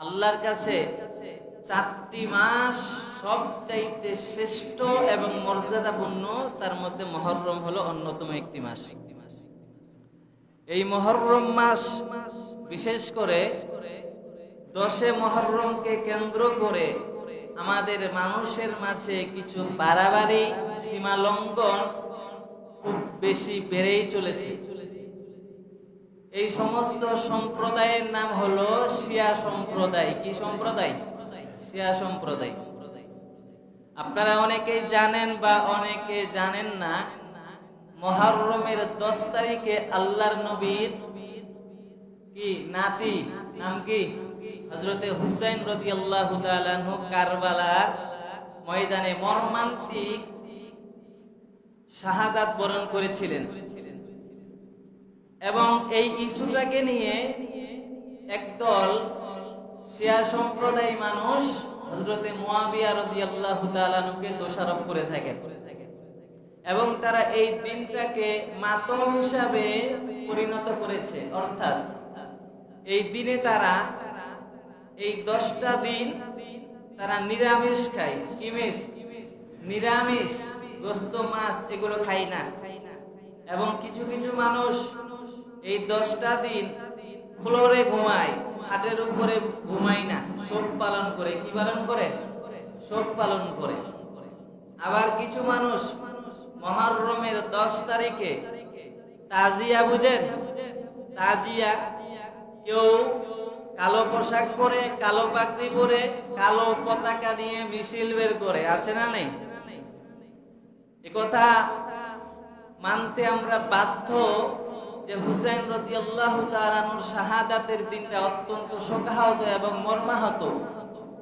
আল্লাহর কাছে চারটি মাস সবচাইতে শ্রেষ্ঠ এবং মর্যাদাপূর্ণ, তার মধ্যে মহরম হলো অন্যতম একটি মাস। এই মহরম মাস বিশেষ করে দশে মহরমকে কেন্দ্র করে আমাদের মানুষের মাঝে কিছু বাড়াবাড়ি সীমা লঙ্ঘন খুব বেশি বেড়েই চলেছে। এই সমস্ত সম্প্রদায়ের নাম হলো শিয়া সম্প্রদায়। কি সম্প্রদায়? শিয়া সম্প্রদায়। আপনারা অনেকেই জানেন বা অনেকে জানেন না, মহরমের দশ তারিখে আল্লাহর নবীর কি নাতি? নাম কি? হজরতে হুসাইন রদি আল্লাহ কারবালার ময়দানে মর্মান্তিক শাহাদাত বরণ করেছিলেন। এবং এই ইস্যুটাকে নিয়ে একদল শিয়া সম্প্রদায় মানুষ হজরতে মুয়াবিয়া রাদিয়াল্লাহু তাআলাকে দোষারোপ করে থাকেন এবং তারা এই দিনটাকে মাতম হিসাবে পরিণত করেছে। অর্থাৎ এই দিনে তারা এই দশটা দিন তারা নিরামিষ খায়। কিমিষ নিরামিষ, গোস্ত, মাছ, এগুলো খায় না। এবং কিছু কিছু মানুষ এই দশটা দিন ফ্লোরে ঘুমায়, হাটের উপরে ঘুমায় না, শোক পালন করে। কি পালন করে? শোক পালন করে। আবার কিছু মানুষ মহরমের দশ তারিখে তাজিয়া বুঝেন? তাজিয়া কেউ কালো পোশাক পরে, কালো পাকড়ি পরে, কালো পতাকা নিয়ে মিছিল বের করে। আছে না নেই? কথা মানতে আমরা বাধ্য যে হুসাইন রদি আল্লাহ তালানুর শাহাদাতের দিনটা অত্যন্ত শোকাহত এবং মর্মাহত।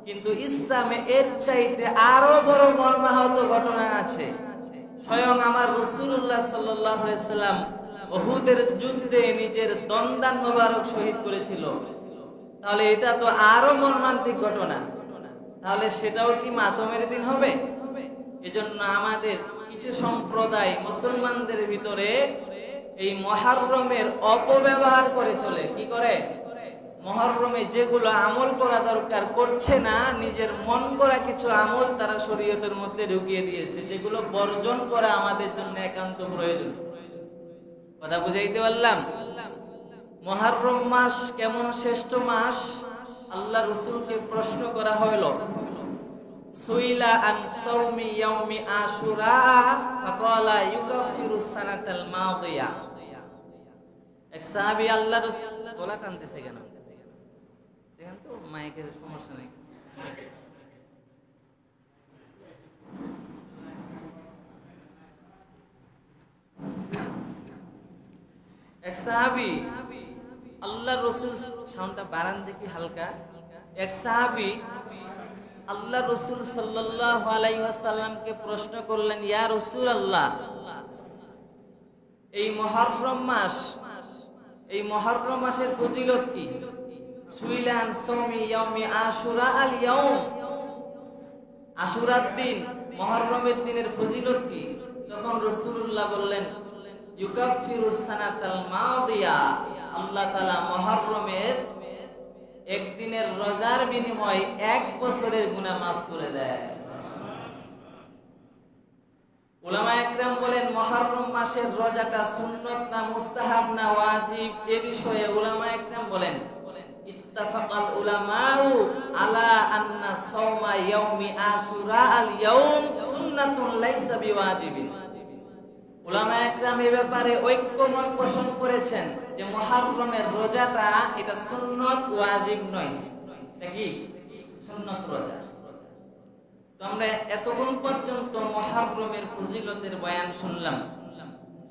কিন্তু ইসলামে এর চাইতে আরও বড় মর্মাহত ঘটনা আছে। স্বয়ং আমার রসুল্লাহ সাল্লাম ওহুদের যুদ্ধে নিজের দন্দান মোবারক শহীদ করেছিল। তাহলে এটা তো আরও মর্মান্তিক ঘটনা। তাহলে সেটাও কি মাতমের দিন হবে? এজন্য আমাদের কিছু সম্প্রদায় মুসলমানদের ভিতরে এই মহারমের অপব্যবহার করে চলে। কি করে? মহরমে যেগুলো আমল করা দরকার, করছে না, নিজের মন করা কিছু আমল তারা শরীয়তের মধ্যে ঢুকিয়ে দিয়েছে, যেগুলো বর্জন করা আমাদের জন্য একান্ত প্রয়োজন। কথা বুঝাইতে পারলাম? মহারম মাস কেমন শ্রেষ্ঠ মাস? আল্লাহ রসুলকে প্রশ্ন করা হইল, সুইলা আন ইয়াউমি আশুরা সাহাবী আল্লাহ সমস্যা রসুল সাউন্ডটা বাড়ান দেখি হালকা? এক সাহাবী আল্লাহ রসুল সাল্লাহ প্রশ্ন করলেন, ইয়া রসুল আল্লাহ এই মহরম মাস এই মহরম মাসের ফজিলত কি? সুইলান সৌমি ইয়াউমি আশুরা আল ইয়াউম। আশুরার দিন, মহরমের দিনের ফজিলত কি? তখন রসুল্লাহ বললেন ইউকাফিরুস সানাতাল মাদিয়া। আল্লাহ তাআলা মহরমের একদিনের রোজার বিনিময় এক বছরের গুণা মাফ করে দেয়। ওলামা একরাম বলেন মাসের রোজাটা সুন্নত না মুস্তাহাব না ওয়াজিব? এ বিষয়ে একরাম বলেন, ইত্তাফাকাল উলামাউ আলা আন্না সাওমা ইয়াউমি আশুরা আল ইয়াউম সুন্নাতুন লাইসা বিওয়াজিবিন একরাম এ ব্যাপারে ঐক্যমত পোষণ করেছেন যে মহারমের রোজাটা এটা সুন্নত, ওয়াজিব নয়। এটা কি? সুন্নত রোজা। তো আমরা এতক্ষণ পর্যন্ত মহারমের ফজিলতের বয়ান শুনলাম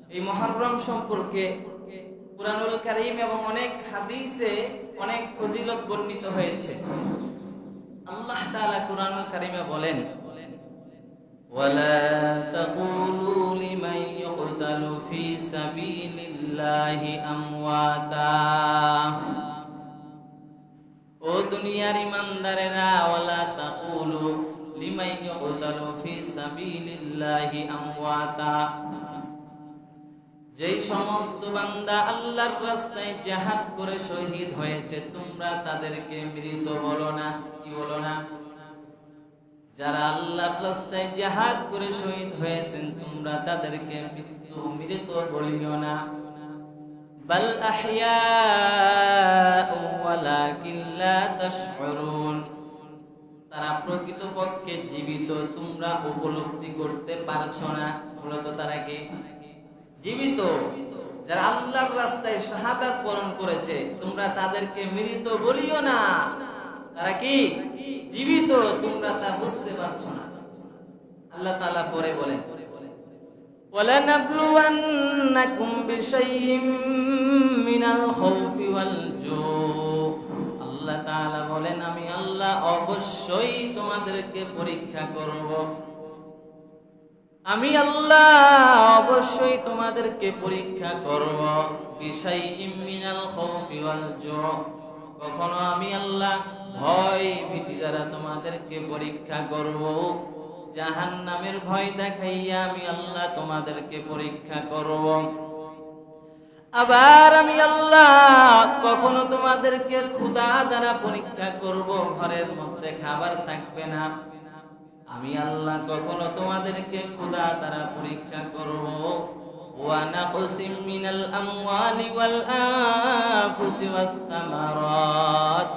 এই মহারম সম্পর্কে কুরআনুল কারীম এবং অনেক হাদিসে অনেক ফজিলত বর্ণিত হয়েছে আল্লাহ তাআলা কুরআনুল কারীমে বলেন ولا تقولوا لمن يقتل في سبيل الله أمواتا ও দুনিয়ার ইমানদারেরা ওয়ালা তাকুলু লিমান ইউকতালু ফি সাবিলিল্লাহি আমওয়াতা। যেই সমস্ত বান্দা আল্লাহর রাস্তায় জাহাদ করে শহীদ হয়েছে, তোমরা তাদেরকে মৃত বলো না, কি বলো না? যারা আল্লাহর রাস্তায় জাহাদ করে শহীদ হয়েছেন, তোমরা তাদেরকে মৃত্যু, মৃত বলিও না। বাল আহইয়া ওয়ালাকিন লা তাশউরুন। তারা প্রকৃতপক্ষে জীবিত তোমরা উপলব্ধি করতে পারছো না মূলত তারা কি জীবিত যারা আল্লাহর রাস্তায় শাহাদাত বরণ করেছে তোমরা তাদেরকে মৃত বলিও না তারা কি জীবিত তোমরা তা বুঝতে পারছো না আল্লাহ তাআলা পরে বলেন ولنبلونكم بشيء من الخوف والجوع আল্লাহ তাআলা বলেন, আমি আল্লাহ অবশ্যই তোমাদেরকে পরীক্ষা করব। আমি আল্লাহ অবশ্যই তোমাদেরকে পরীক্ষা করব। বিষয় মিনাল খাউফি ওয়াল কখনো আমি আল্লাহ ভয় ভীতি দ্বারা তোমাদেরকে পরীক্ষা করব। জাহান্নামের ভয় দেখাইয়া আমি আল্লাহ তোমাদেরকে পরীক্ষা করব। আবার আমি আল্লাহ কখনো তোমাদেরকে ক্ষুধা দ্বারা পরীক্ষা করব ঘরের মধ্যে খাবার থাকবে না আমি আল্লাহ কখনো তোমাদেরকে ক্ষুধা দ্বারা পরীক্ষা করব ونقص من الأموال والأنفس والثمرات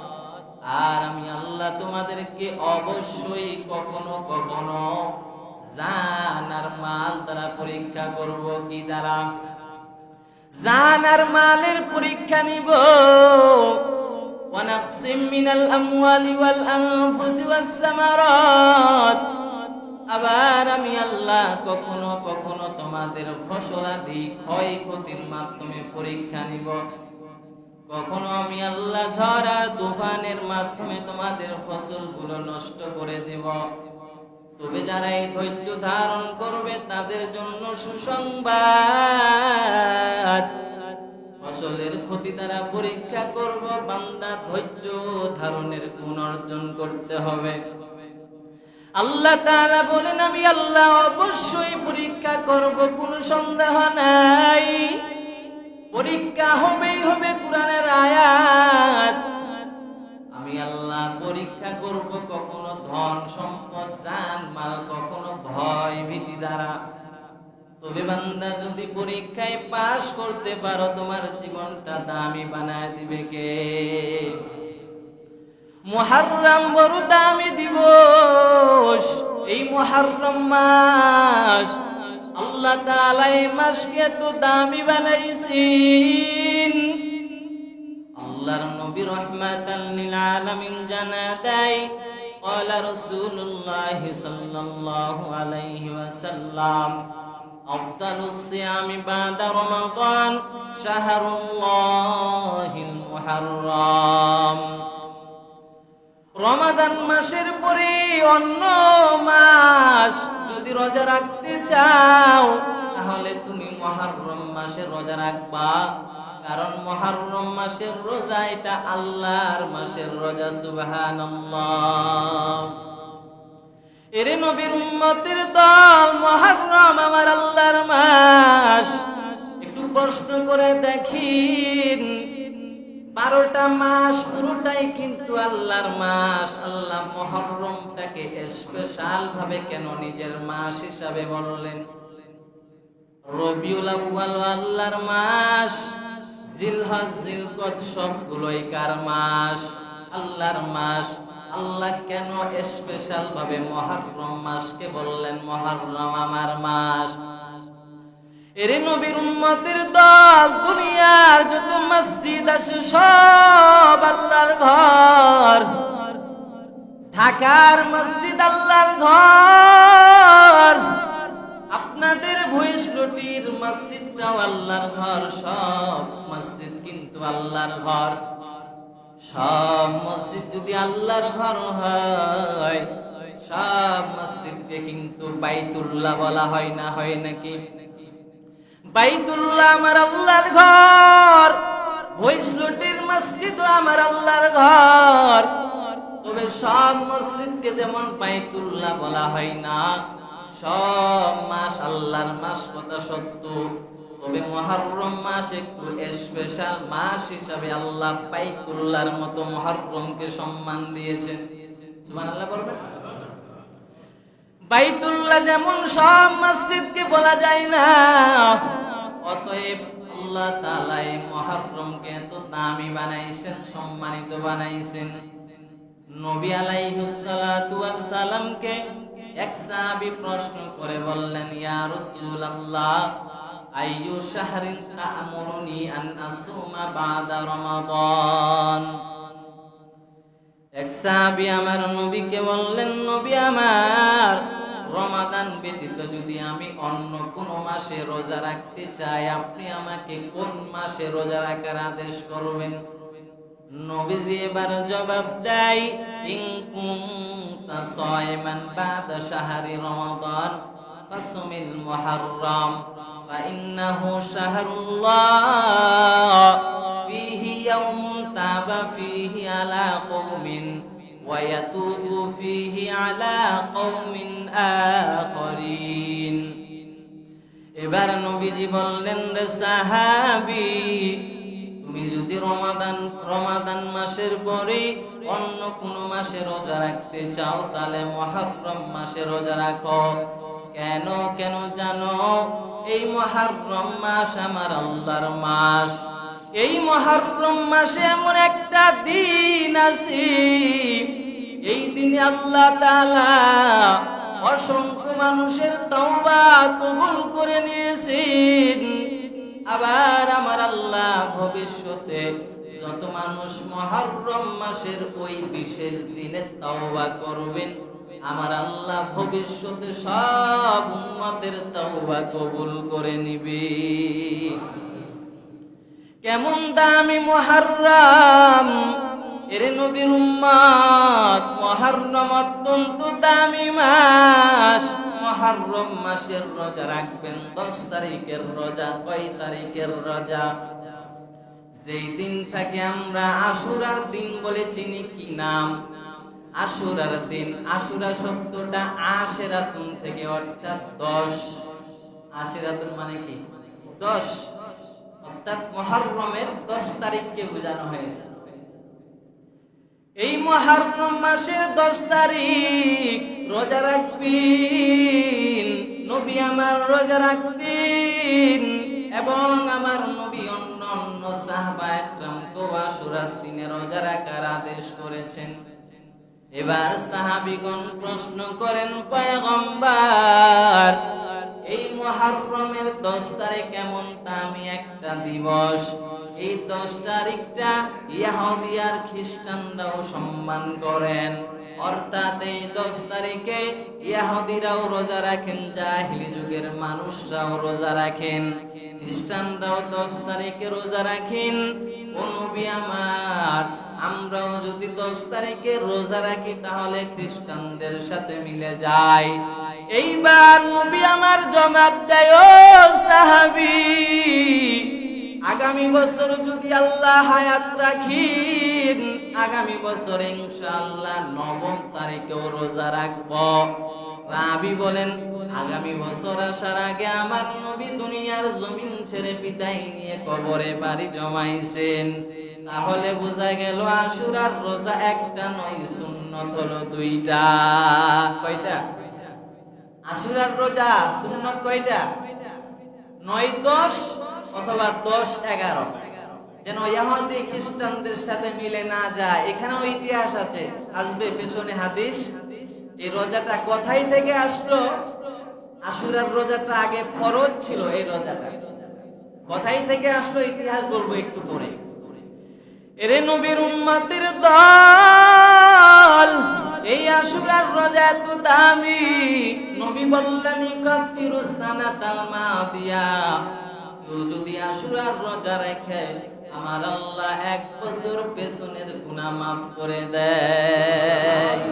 আর আমি আল্লাহ তোমাদেরকে অবশ্যই কখনো কখনো জান আর মাল দ্বারা পরীক্ষা করব কি দ্বারা জান আর মালের পরীক্ষা নিব ونقص من الأموال والأنفس والثمرات আবার আমি আল্লাহ কখনো কখনো তোমাদের ফসলাদি ক্ষয়ক্ষতির মাধ্যমে পরীক্ষা নিব কখনো আমি আল্লাহ ঝড় আর তুফানের মাধ্যমে তোমাদের ফসলগুলো নষ্ট করে দেব তবে যারা এই ধৈর্য ধারণ করবে তাদের জন্য সুসংবাদ ফসলের ক্ষতি দ্বারা পরীক্ষা করব, বান্দা ধৈর্য ধারণের গুণ অর্জন করতে হবে। আল্লাহ তাআলা বলেন, আমি আল্লাহ অবশ্যই পরীক্ষা করব, কোনো সন্দেহ নাই। পরীক্ষা হবেই হবে কোরআনের আয়াত। আমি আল্লাহ পরীক্ষা করব কখনো ধন, সম্পদ, জান, মাল, কখনো ভয়, ভীতি দ্বারা। তবে বান্দা যদি পরীক্ষায় পাশ করতে পারো তোমার জীবনটা দামি বানায় দিবে কে মুহাররম বড় দামি দিবস এই মুহাররম মাস আল্লাহ তাআলা এই মাসকে তো দামি বানাইছেন আল্লাহর নবী রহমাতাল লিল আলামিন জানা দেয় قال رسول الله صلى الله عليه وسلم أفضل الصيام بعد رمضان شهر الله المحرم রমাদান মাসের পরে অন্য মাস যদি রোজা রাখতে চাও তাহলে তুমি মহারম মাসের রোজা রাখবা কারণ মহারম মাসের রোজা এটা আল্লাহর মাসের রোজা সুবহানাল্লাহ এরে নবীর উম্মতের দল মহারম আমার আল্লাহর মাস। একটু প্রশ্ন করে দেখিন, বারোটা মাস পুরোটাই কিন্তু আল্লাহর মাস। আল্লাহ মহরমটাকে স্পেশাল ভাবে কেন নিজের মাস হিসাবে বললেন? রবিউল আউয়াল আল্লাহর মাস, জিলহজ, জিলকত সবগুলোই কার মাস? আল্লাহর মাস আল্লাহ কেন স্পেশাল ভাবে মহরম মাসকে বললেন মহরম আমার মাস? এরে নবীর উম্মতের দল, দুনিয়ার যত মসজিদ আছে সব আল্লাহর ঘর। ঢাকার মসজিদ আল্লাহর ঘর। আপনাদের ভুইসলটির মসজিদটাও আল্লাহর ঘর, সব মসজিদ কিন্তু আল্লাহর ঘর। সব মসজিদ যদি আল্লাহর ঘর হয় সব মসজিদকে কিন্তু বাইতুল্লাহ বলা হয় না, হয় নাকি? বাইতুল্লাহ আমার আল্লাহর ঘর ভৈসলটির মসজিদ আমার আল্লাহর ঘর। তবে সব মসজিদকে যেমন বাইতুল্লাহ বলা হয় না, সব মাস আল্লাহর মাস কথা সত্য? তবে মহরম মাস একটু স্পেশাল মাস হিসাবে আল্লাহ বাইতুল্লাহর মতো মহরমকে সম্মান দিয়েছেন। বলবেন বাইতুল্লাহ যেমন সব মসজিদকে বলা যায় না, অতএব আল্লাহ এত দামি বানাইছেন, সম্মানিত বানাইছেন। নবী আলাইহিস এক সাহাবী প্রশ্ন করে বললেন, ইয়া রাসূলুল্লাহ এক আমার নবীকে বললেন, নবী আমার, রমাদান ব্যতীত যদি আমি অন্য কোন মাসে রোজা রাখতে চাই, আপনি আমাকে কোন মাসে রোজা রাখার আদেশ করবেন? নবীজি এবার জবাব দেয়, ইন কুনতা সায়মান বাদা রমাদান فإنه شهر الله فيه يوم تاب فيه على قوم ويتوب فيه على قوم آخرين এবার নবীজি বললেন রে সাহাবি তুমি যদি রমাদান রমাদান মাসের পরে অন্য কোন মাসে রোজা রাখতে চাও তাহলে মহারম মাসে রোজা রাখো কেন কেন জানো? এই মহারম মাস আমার আল্লাহর মাস। এই মহারম মাসে এমন একটা দিন আছে। এই দিনে আল্লাহ তাআলা অসংখ্য মানুষের তওবা কবুল করে নিয়েছেন। আবার আমার আল্লাহ ভবিষ্যতে যত মানুষ মহরম মাসের ওই বিশেষ দিনে তওবা করবেন আমার আল্লাহ ভবিষ্যতে সব উম্মতের তওবা কবুল করে নিবে। কেমন দামি মহারম এর নবীর উম্মত মহারম অত্যন্ত দামি মাস। মহারম মাসের রোজা রাখবেন, দশ তারিখের রোজা, কয় তারিখের রোজা? যেই দিনটাকে আমরা আশুরার দিন বলে চিনি, কি নাম? আশুরার দিন, আশুরা শব্দটা আশেরাতুন থেকে, অর্থাৎ দশ। আশেরাতুন মানে কি? দশ। অর্থাৎ মহরমের দশ তারিখকে বোঝানো হয়েছে। এই মহরম মাসের দশ তারিখ, রোজা রাখবেন। নবী আমার রোজা রাখতেন এবং আমার নবী অন্য অন্য সাহাবা কোয়াশুরাত দিনে রোজা রাখার আদেশ করেছেন। এবার সাহাবিগণ প্রশ্ন করেন, পয়গম্বর, এই মহারমের দশ তারিখ এমন দামি একটা দিবস। এই দশ তারিখটা ইয়াহুদি আর খ্রিস্টানরাও সম্মান করেন। অর্থাৎ এই দশ তারিখে ইয়াহুদিরাও রোজা রাখেন, জাহিলি যুগের মানুষরাও রোজা রাখেন। খ্রিস্টানরাও দশ তারিখে রোজা রাখেন। ও নবী আমার আমরাও যদি দশ তারিখে রোজা রাখি, তাহলে খ্রিস্টানদের সাথে মিলে যায় এইবার নবী আমার জবাব দেয় সাহাবি, আগামী বছর যদি আল্লাহ হায়াত রাখিন, আগামী বছর ইনশাআল্লাহ নবম তারিখেও রোজা রাখব। রাবি বলেন, আগামী বছর আসার আগে আমার নবী দুনিয়ার জমিন ছেড়ে বিদায় নিয়ে কবরে বাড়ি জমাইছেন। তাহলে বোঝা গেল আশুরার রোজা একটা নয়, সুন্নত হলো দুইটা। কয়টা? আশুরার রোজা, সুন্নত কয়টা? নয়, দশ অথবা দশ, এগারো। যেন ইয়াহুদি খ্রিস্টানদের সাথে মিলে না যায়। এখানেও ইতিহাস আছে, আসবে পেছনে হাদিস। এই রোজাটা কোথায় থেকে আসলো? আশুরার রোজাটা আগে ফরজ ছিল, এই রোজাটা। কোথায় থেকে আসলো ইতিহাস বলব একটু পরে। এরে নবীর উম্মতের দল, এই আশুরার রোজা এত দামি। নবী বললেন কাফিরু সানাতাল মাদিয়া। যদি আশুরার রোজা রেখে আমার আল্লাহ এক বছর পেছনের গুনাহ মাফ করে দেয়।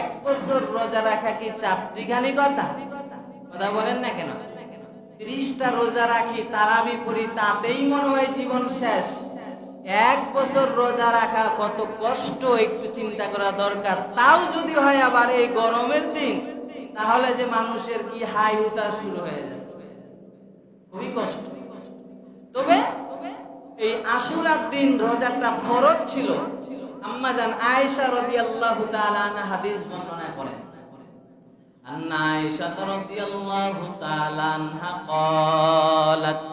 এক বছর রোজা রাখা কি চারটি গানি কথা? কথা বলেন না কেন? ত্রিশটা রোজা রাখি, তারাবি পড়ি, তাতেই মনে হয় জীবন শেষ। এক বছর রোজা রাখা কত কষ্ট একটু চিন্তা করা দরকার তাও যদি হয় আবার এই গরমের দিন তাহলে যে মানুষের কি হাই উতার শুরু হয়ে যায় খুবই কষ্ট তবে এই আশুরার দিন রোজাটা ফরজ ছিল আম্মা জান আয়েশা রাদিয়াল্লাহু তাআলা আনহা হাদিস বর্ণনা করেন أن عائشة رضي الله تعالى عنها قالت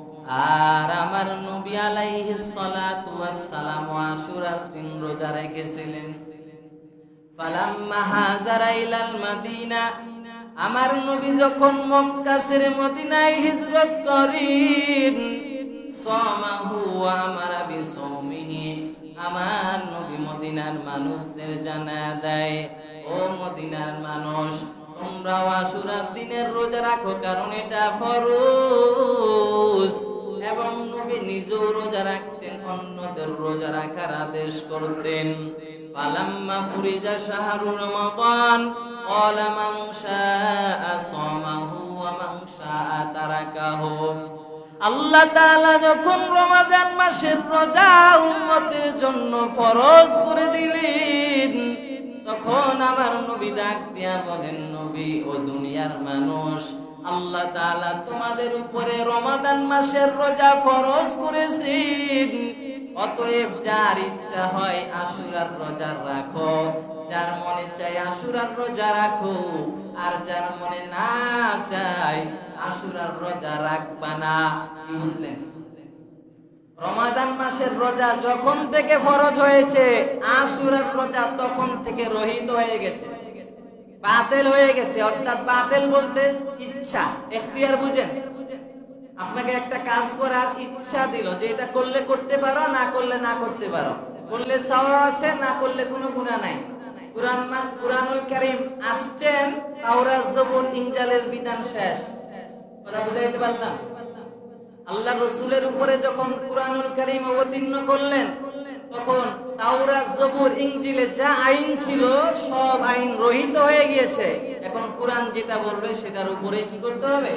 আর আমার নবী আলাইহিস সালাতু ওয়াস সালাম আশুরার দিন রোজা রেখেছিলেন। ফালাম্মা হাজারা ইলাল মাদিনা, আমার নবী যখন মক্কা ছেড়ে মদিনায় হিজরত করেন, সামাহু আমারা বিসৌমিহি আমার নবী মদিনার মানুষদের জানা দেয়, ও মদিনার মানুষ, তোমরাও আশুরার দিনের রোজা রাখো, কারণ এটা ফরজ। এবং নবী নিজেও রোজা রাখতেন, অন্যদের রোজা রাখার আদেশ করতেন। পালাম্মা ফুরিজা শাহরু রমাদান, ক্বালা মান শাআ সামাহু ওয়া মান শাআ তারাকাহু। আল্লাহ তাআলা যখন রমাদান মাসের রোজা উম্মতের জন্য ফরজ করে দিলেন, তখন আমার নবী ডাক দিয়া বলেন, নবী ও দুনিয়ার মানুষ আল্লাহ তাআলা তোমাদের উপরে রমাদান মাসের রোজা ফরজ করেছেন। অতএব যার ইচ্ছা হয় আশুরার রোজা রাখো, যার মনে চাই আশুরার রোজা রাখো, আর যার মনে না চাই আশুরার রোজা রাখবা না। বুঝলেন? রমাদান মাসের রোজা যখন থেকে ফরজ হয়েছে, আশুরার রোজা তখন থেকে রহিত হয়ে গেছে। বাতিল হয়ে গেছে, অর্থাৎ বাতিল বলতে ইচ্ছা। এখতিয়ার বুঝেন? আপনাকে একটা কাজ করার ইচ্ছা দিল যে এটা করলে করতে পারো, না করলে না করতে পারো। করলে সওয়াব আছে, না করলে কোনো গুনাহ নাই। কুরআন মা- কুরআনুল কারীম আসছেন, তাওরাত জবুর ইনজালের বিধান শেষ। কথা বুঝাইতে পারলাম? আল্লাহ রসুলের উপরে যখন কুরআনুল কারীম অবতীর্ণ করলেন, তখন তাওরাত জবুর ইনজিলে যা আইন ছিল, সব আইন রহিত হয়ে গিয়েছে। এখন কোরআন যেটা বলবে সেটার উপরে কি করতে হবে?